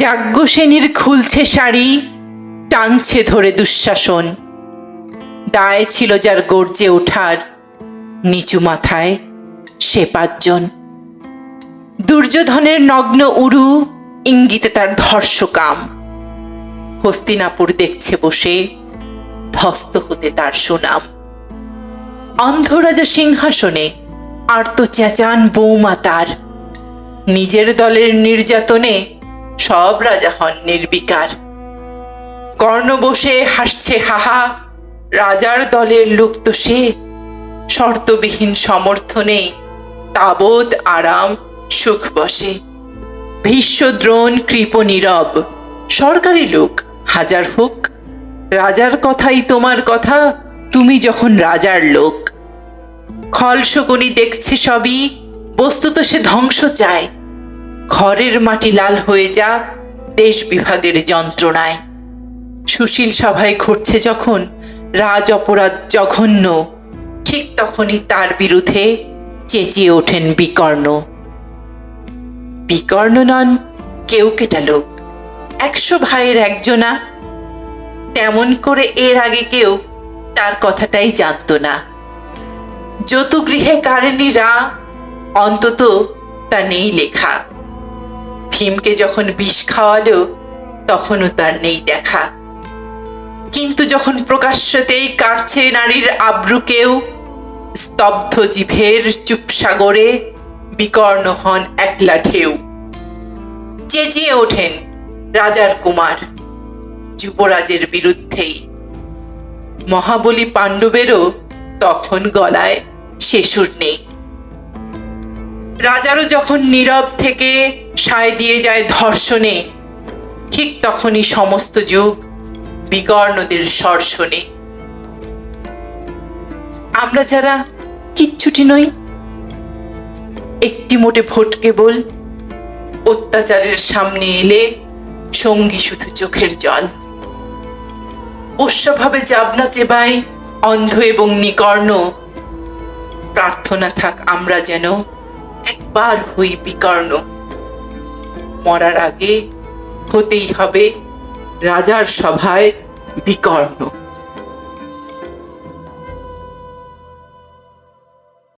যাজ্ঞসেনীর খুলছে শাড়ি, টানছে ধরে দুঃশাসন। দায় ছিল যার গর্জে ওঠার, নিচু মাথায় সে পাঁচজন। দুর্যোধনের নগ্ন উরু ইঙ্গিতে তার ধর্ষকাম। হস্তিনাপুর দেখছে বসে ধস্ত হতে তার সুনাম। অন্ধরাজা সিংহাসনে আর্ত চেঁচান বৌমা তার। নিজের দলের নির্যাতনে সব রাজা হন নির্বিকার। কর্ণ বসে হাসছে, হাহা, রাজার দলের লোক তো সে। শর্তবিহীন সমর্থনে তাবৎ আরাম, সুখ বসে। ভীষ্ম দ্রোণ কৃপ নীরব, সরকারি লোক, হাজার হোক। রাজার কথাই তোমার কথা, তুমি যখন রাজার লোক। খল শকুনি দেখছে সবই, বস্তুত সে ধ্বংস চায়। ঘরের মাটি লাল হয়ে যাক, দেশ বিভাগের যন্ত্রণায়। সুশীল সভায় ঘটছে যখন রাজ অপরাধ জঘন্য, ঠিক তখনই তার বিরুদ্ধে চেঁচিয়ে ওঠেন বিকর্ণ। বিকর্ণ নন, কেউ কেটা লোক। একশো ভাইয়ের একজনা। তেমন করে এর আগে কেউ তার কথাটাই জানতো না। যত গৃহে কারেনিরা অন্তত তা নেই লেখা। ভীমকে যখন বিষ খাওয়ালো, তখনও তার নেই দেখা। কিন্তু যখন প্রকাশ্যতেই কাটছে নারীর আব্রুকেও স্তব্ধ জিভের চুপসাগরে বিকর্ণ হন একলা ঢেউ। চেঁচিয়ে ওঠেন রাজার কুমার যুবরাজের বিরুদ্ধেই। মহাবলী পাণ্ডবেরও তখন গলায় শেষুর নেই। রাজারও যখন নীরব থেকে সায় দিয়ে যায় ধর্ষণে, ঠিক তখনই সমস্ত যুগ বিকর্ণদের শোনে। আমরা যারা কিচ্ছুটি নই, একটি মোটে ভোট কেবল অত্যাচারের সামনে এলে সঙ্গী শুধু চোখের জল। পোষ্যভাবে যাবনা চেবাই অন্ধ এবং নিকর্ণ, প্রার্থনা থাক আমরা যেন একবার হই বিকর্ণ। মরার আগে হতেই হবে রাজার সভায় বিকর্ণ।